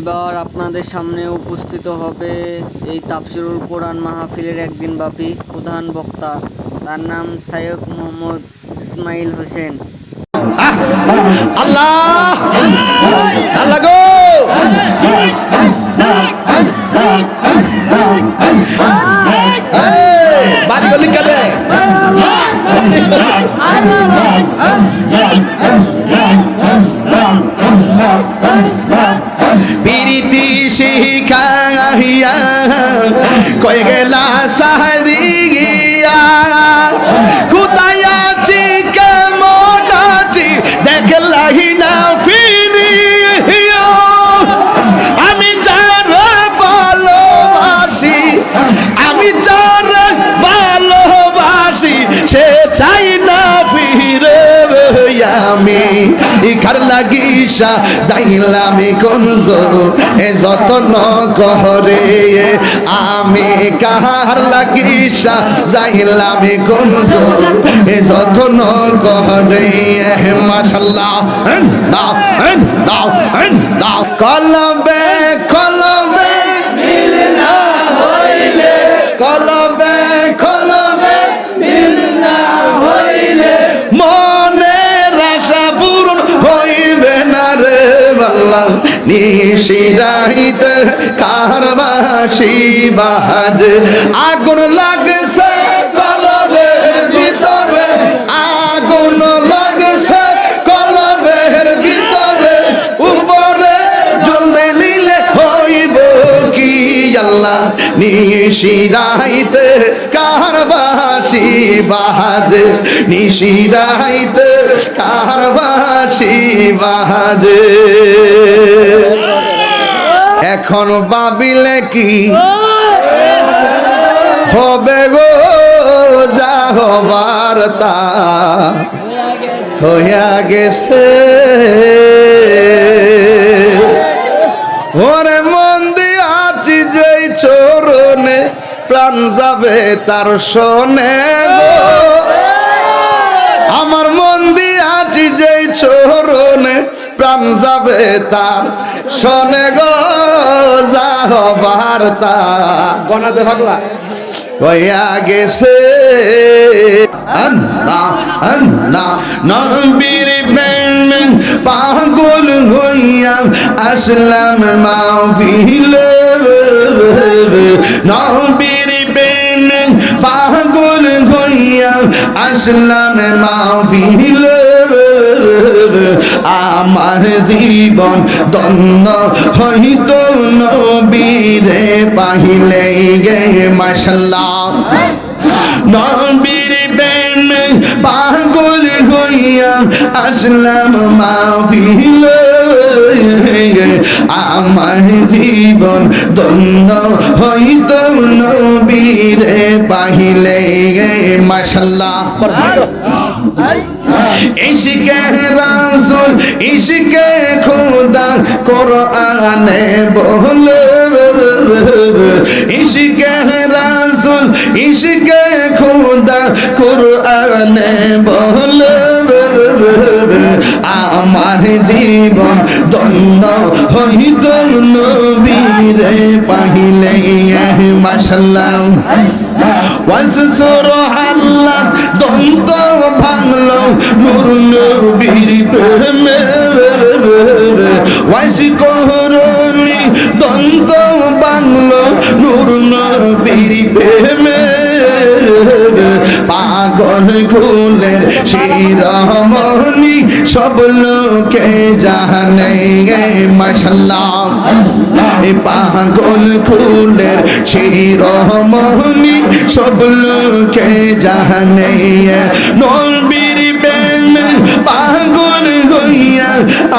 এবার আপনাদের সামনে উপস্থিত হবে এই তাফসিরুল কোরআন মাহফিলের একদিন ব্যাপী প্রধান বক্তা। তার নাম সাইয়দ মোহাম্মদ ইসমাইল হোসেন। আল্লাহ! আল্লাহ গো! শিখাইয়া কয়ে গেলা সাহারিয়া কোথায় আছি দেখলাই না ফিরিয়া। আমি যারা ভালোবাসি, আমি যারা ভালোবাসি, সে চাই না ফিরে ইখার লাগিসা যাইলাম কোন এ যতন কহরে আমি কাহার লাগিসা যাইলাম কোন এ যতন কহরে মাশাল্লাহ কলবে বাল্লা কারবাসী বাজ আগুন লাগছে নিশিরাইতে কারবাসি বাজে নিশিরাইতে কারবাসি বাজে এখন ভাবিলে কি হবে গো যা হবার তা হইয়া গেছে। ওরে চরণে প্রাণ যাবে তার শোনে আমার মন দিয়ে আছি যেই চরণে প্রাণ যাবে তার শোনে গো, যা হবার তা। গনাতে ভাগলা। হইয়া গেছে। আল্লাহ আল্লাহ, নবীর প্রেম পাগল হইয়া আসলাম মাহফিল। নবীর প্রেম পাগল হইয়া আসলাম মাহফিল। আমার জীবন দ্বন্দ্ব হইত নবীরে পাহিলে গে মাসাল্লাহ নবীর বেন পাগল হইয়া আসলাম মাহফিল। আমার জীবন দ্বন্দ্ব হইত নবীরে পাহিলে গে মাসাল্লাহ ইশকে রাসূল, ইশকে খোদা কোরআনে বলে, ইশকে রাসূল, ইশকে খোদা কোরআনে বলে, আমার জীবন দ্বন্দ্ব হইত নবীরে পাহিলে মাশাল্লাহ। ওয়ানসুর আল্লাহ দন্ত ভাঙলো, নূর নবীর প্রেমে ওয়াইসি কোহরনি দন্ত ভাঙলো, নূর নবীর প্রেমে পাগল ফুলের শিরমণি সব লোকে জানে মাশাল্লাহ। পাগল ফুলের শিরমণি, সব লোকে জানে নবীর বেন পাগল হইয়া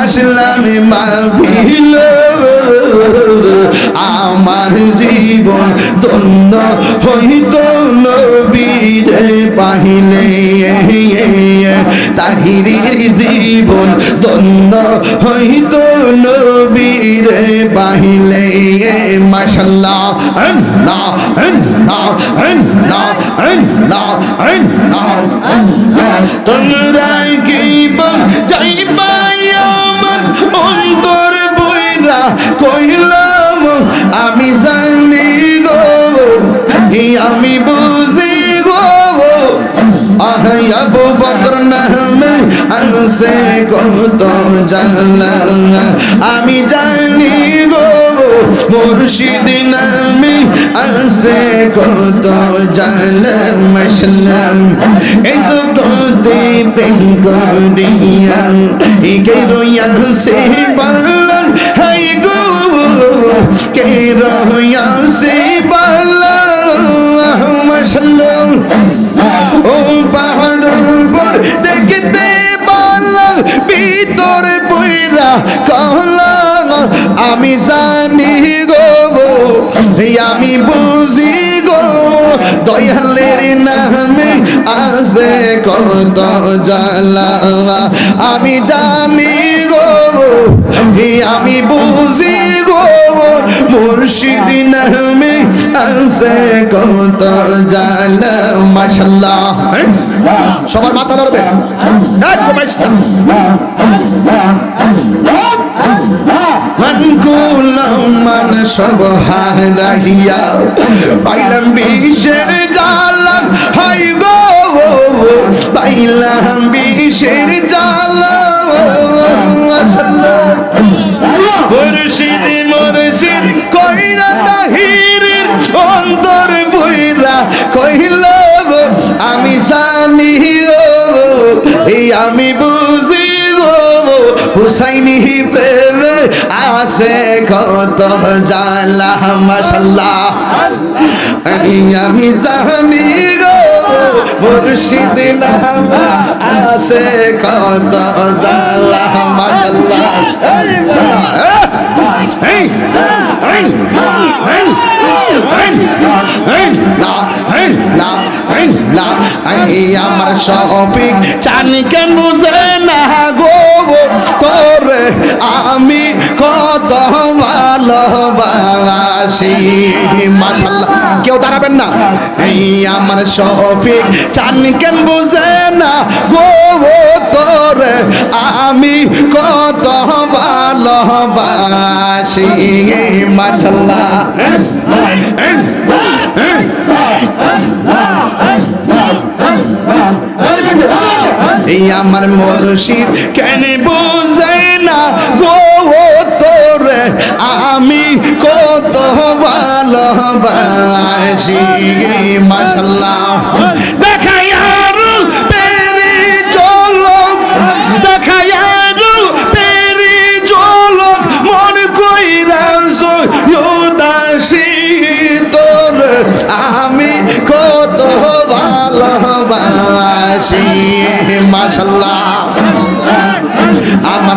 আসলাম মাহফিল। আমার জীবন দ্বন্দ্ব হইত নবীরে পাহিলে। তাহিরির জীবন দ্বন্দ্ব হইত নবীরে পাহিলে মাশাল্লাহ তোমরা কি অন্তর বইরা কইলাম, আমি জানি গো, আমি বুঝি আহাই আবু বকর নামে আনসে কত জানলা আমি জানি গো মুর্শিদ নামে আনসে কত জানলাম মাসলাম এই জগতে প্রেম করিয়া এই রইয়া সে বাংলা। হাই গো, কে রইয়া সে বাংলা? পইরা কহলা আমি জানি গো, আমি বুঝি গো, দয়ালের নামে আছে কত জালা আমি জানি গো, আমি বুঝি গো, মুর্শিদ নামে আছে কত জ্বালা মাশাল্লাহ সবার মাথা ধরবে। সব হারাইয়া পাইলাম বিষের জালাম হাই গো পাইলাম বিষের জালাম মুর্শিদ মুর্শিদ, কইরা তাহিরের অন্তর বইরা কইল আমি জানি এই আমি বুঝি হুসাইনি প্রেমে আছে কত জালা মাশাল্লাহ আমি জানি গো মুর্শিদ আছে কত জালা মাশাল্লাহ আমার শফিক চান কেন বুঝে না গো মাশাল্লাহ কেউ দাঁড়াবেন না? এই আমার শফিক চান কেন বুঝে না? গো তোরে আমি কত ভালোবাসি। মাশাল্লাহ এই আমার মুর্শিদ কেন বুঝে ভালোবাসি মাশাল্লাহ দেখাই আরও চলো দেখাই আরও চলো মন কইরা দাসী তোর, আমি কত ভালোবাসি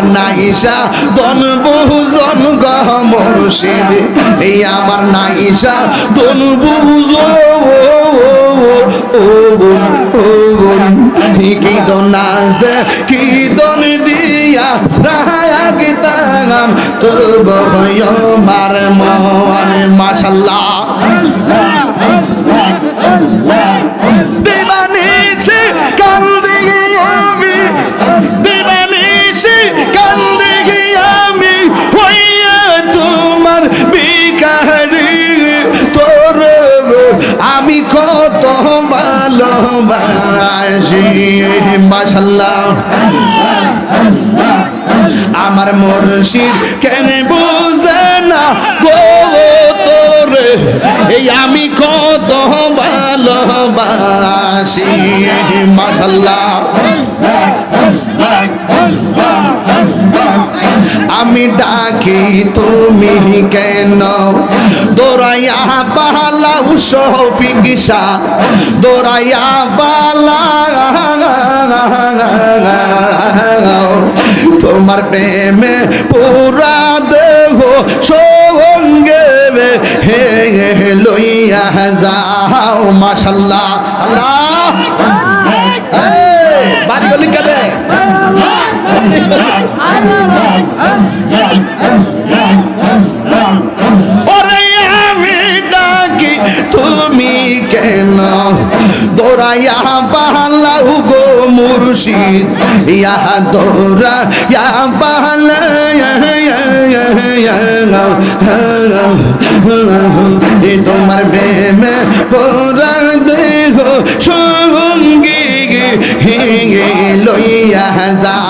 আমার নাইসা, দন বহুজন গহ মুর্শিদ। এই আমার নাইসা, দন বহুজন কি দন আছে, কি দন দিয়া রাগ তাগাম। তো মার মাশাল্লাহ। মাশাল্লাহ আমার মুর্শিদ কেন বুঝে না গো তোরে? এই আমি কত ভালোবাসি মাশাল্লাহ আমি ডাকি তুমি কেন? দোরাইয়া পালাও শফিকিসা দোরাইয়া পালা তোমার প্রেমে পুরা দেহ সঙ্গে হে লইয়া যাও মাশাল্লাহ। আল্লাহ! বাড়ি গলি কাদে ওরে আমি ডাকি তুমি কেন? দৌড়াইয়া পালাও গো মুর্শিদ। ইয়া দৌড়া, ইয়া পালা এ তোমার প্রেমে পোরা দেহ সঙ্গী হেগে লইয়া যাও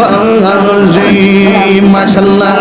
ভালোবাসি মাশাল্লাহ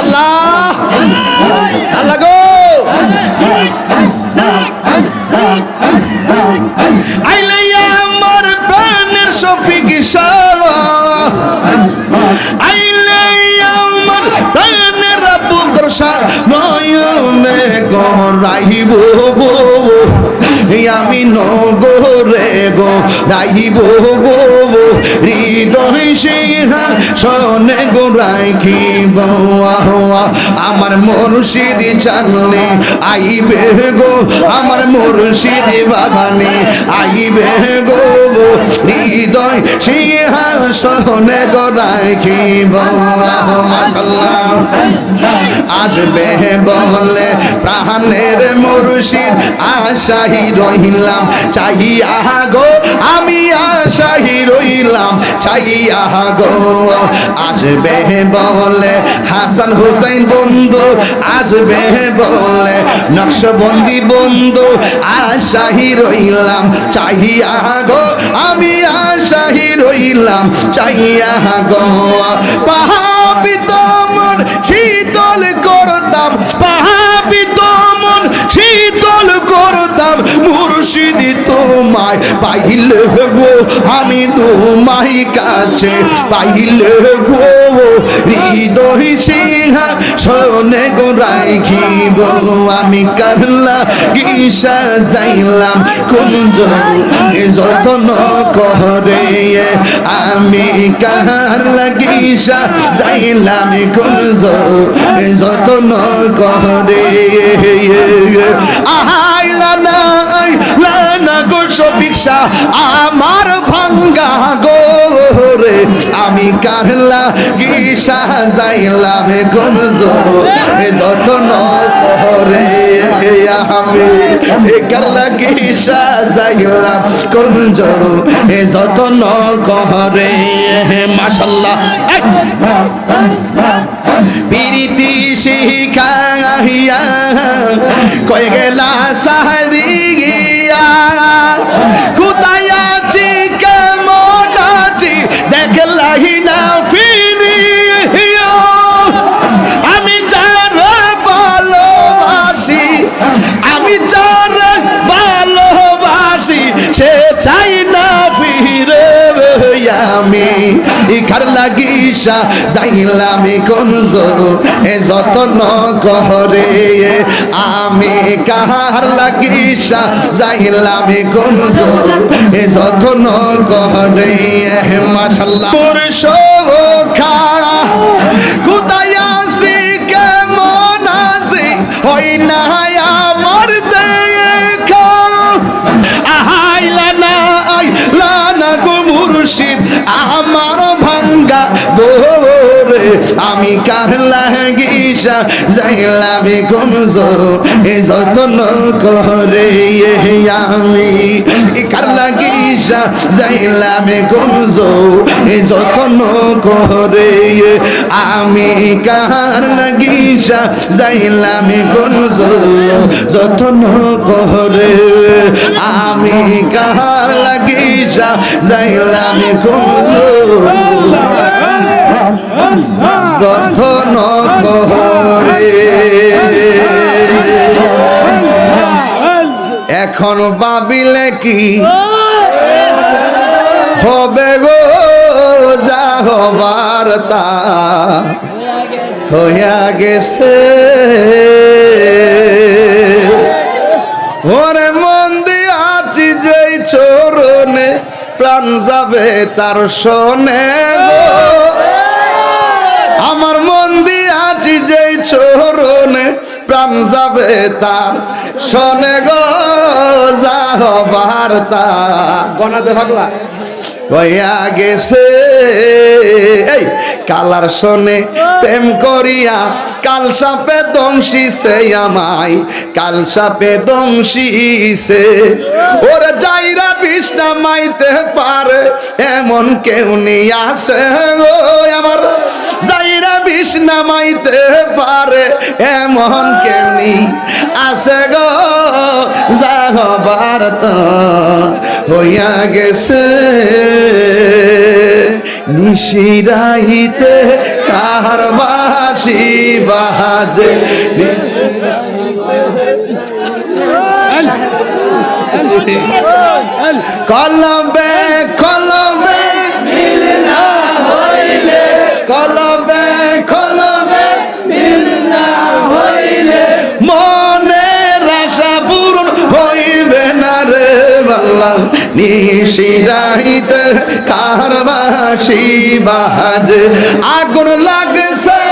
আল্লাহ। গো বো গো হৃদয় সিংহা সনে গো রাখিব আমার মুর্শিদ জানলে আইবে গো, আমার মুর্শিদ বাবানে আইবে গো হৃদয় সিংহা সনে গো রাখিব মাশাল্লাহ আসবে বলে প্রাণের মুর্শিদ আশাহি রহিলাম, চাহিয়া গো, আমি আশাহি রইলাম চাহিয়া গো আসবে বলে হাসান হুসাইন বন্ধু, আসবে বলে নকশবন্দি বন্ধু, আশাহি রইলাম, চাহিয়া গো, আমি আশাহি রইলাম, চাহিয়া গো। পাহাবিত মন শীতল করতাম পাহাবিত মন শীতল করতাম মুর্শিদি তোমায় পাইলে গো, আমি তোমায় কাছে পাইলে গো। হৃদয় সিংহা শোনে গো, রাখিব আমি কারলা গিসা যাইলাম। কুঞ্জ যতন করে আমি কারলা গিসা যাইলাম। কুঞ্জ যতন করে আহাইলা না I love you. লানা গো সবিকশা আমার ভাঙ্গা গো রে আমি কারলা গিসা যাইলাম গঞ্জ যতন করে আমি। কারলা গিসা যাইলাম গঞ্জ যতন করে মাশাল্লাহ। প্রীতি শিখাইয়া কয়ে গেলা সাহারিয়া কোথায় আছি কেমন আছি দেখলাহি না লাগিসা যাইলাম কনজ এ যতন কহরে আমি কাহার লাগিসা যাইলাম কনজ এ যতন কহরে মাশাল্লাহ খাড়া, কোথায় আসি কেমন হই না আমার আহাইলা না আমার গোরে আমি কার লাগিসা যাইলাম গঞ্জ, এ যতন করে আমি কার লাগিসা যাইলাম গঞ্জ, এ যতন করে আমি কার লাগিসা যাইলাম গঞ্জ, যতন করে আমি কার লাগিসা যাইলাম গঞ্জ। যতন করে এখন ভাবিলে কি হবে গো? যা তা হইয়া গেছে। ওরে মন দিয়াছি যেই চরণে, প্রাণ যাবে তার শোনে দিয়াছি যে চরণে প্রাণ যাবে তার শোনে গো যা হবার তা গনাতে ভাগলা। হইয়া গেছে এই কালার শোনে প্রেম করিয়া কাল সাপে দংশিছে আমায় কাল সাপে দংশিছে। ওরে যাইরা বিষ্ণা মাইতে পারে এমন কেউ নেই আছে গো আমার। যাইরা বিষ্ণা মাইতে পারে, এমন কেউ নেই। আছে গো যা হবার তো হইয়া গেছে। নিশিরাইতে কার বাসি বাজে। কলবে কলবে কলবে বাল্লা কারবাসী বাজে আগুন লাগছে